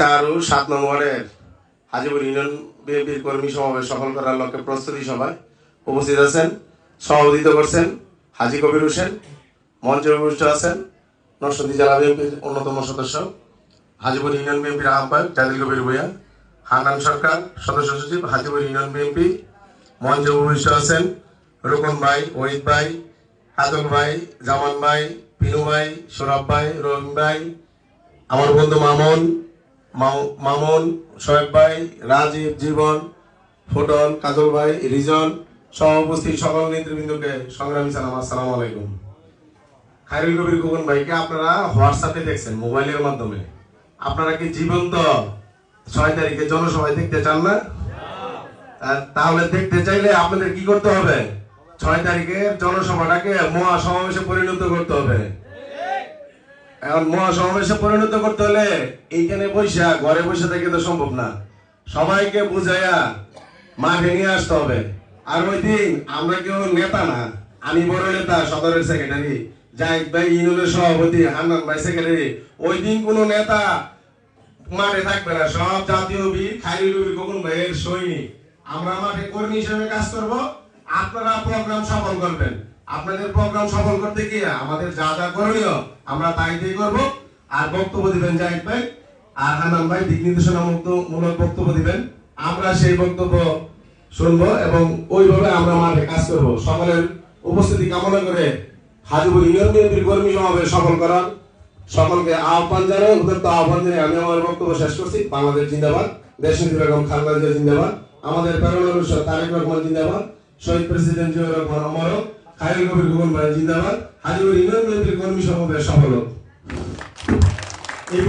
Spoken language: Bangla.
চার সাত নম্বরের হাজিপুর ইউনিয়ন বিএনপির কর্মী সমাবেশ সফল করার লক্ষ্যে প্রস্তুতি সভায় উপস্থিত আছেন, সভাপতিত্ব করছেন হাজি কবির হোসেন, মঞ্চে উপস্থিত আছেন নরসিংদী জেলা বিএনপির অন্যতম সদস্য, হাজিপুর ইউনিয়ন বিএনপির আহ্বায়ক জাদিল কবির ভূঁইয়া হান্নান সরকার সদস্য সচিব হাজিপুর ইউনিয়ন বিএনপি, মঞ্চে উপস্থিত আছেন রোকন ভাই, ওহিদ ভাই, হাজল ভাই, জামান ভাই, পিনু ভাই, সৌরভ ভাই, রহিম ভাই, আমার বন্ধু মামুন মামুন, শোয়েব ভাই, রাজীব, জীবন ফুটন কাজল ভাই, রিজন সহ উপস্থিত সকল নেতৃবৃন্দকে সংগ্রামী সালাম, আসসালামু আলাইকুম। খায়রুল কবির খোকন ভাইকে আপনারা হোয়াটসঅ্যাপে দেখছেন, মোবাইলের মাধ্যমে। আপনারা কি জীবন্ত ছয় তারিখে জনসভায় দেখতে চান না? তাহলে দেখতে চাইলে আপনাদের কি করতে হবে? ছয় তারিখের জনসভাটাকে মহাসমাবেশে পরিণত করতে হবে। এখন মহাসমাবেশে পরিণত করতে হলে এইখানে বৈশা, ঘরে বসে থেকে তো সম্ভব না। সবাইকে বুঝাইয়া মাঠে নিয়ে আসতে হবে। আর ওই দিন আমরা কেউ নেতা না, আমি বড় নেতা, সদরের সেক্রেটারি জাহিদ ভাই, ইউনিয়নের সভাপতি, হান্নান ভাই সেক্রেটারি ওই দিন কোন নেতা মাঠে থাকবে না। সব জাতীয় বীর খাইরুল বীর কখন ভাইয়ের সৈনিক। আমরা মাঠে কর্মী হিসেবে কাজ করব। আপনারা প্রোগ্রাম সফল করবেন। আপনাদের প্রোগ্রাম সফল করতে গিয়ে আমাদের যা যা করণীয়, আমরা তাই দিয়ে করব। আর বক্তব্য দিবেন জাহিদ ভাই, আর হান্নান ভাই দিক নির্দেশনা মুক্ত মূলক বক্তব্য দিবেন। আমরা সেই বক্তব্য শুনব এবং ওইভাবে আমরা মাঠে কাজ করব। সকলের উপস্থিতি কামনা করে হাজিপুর ইউনিয়ন বিএনপির কর্মী সমাবেশ সফল করার সকলকে আহ্বান জানাই উদ্যত আহ্বান জানিয়ে আমি আমার বক্তব্য শেষ করছি। বাংলাদেশ জিন্দাবাদ দেশনীতি বেগম খালেদা জিয়া জিন্দাবাদ, আমাদের প্রেরণার উৎস তারেক রহমান জিন্দাবাদ, শহীদ প্রেসিডেন্ট জিয়াউর রহমান অমর হোক, কবি খোকন ভাই জিন্দাবাদ। হাজিপুর ইউনিয়ন কর্মী সমাবেশ সফল এই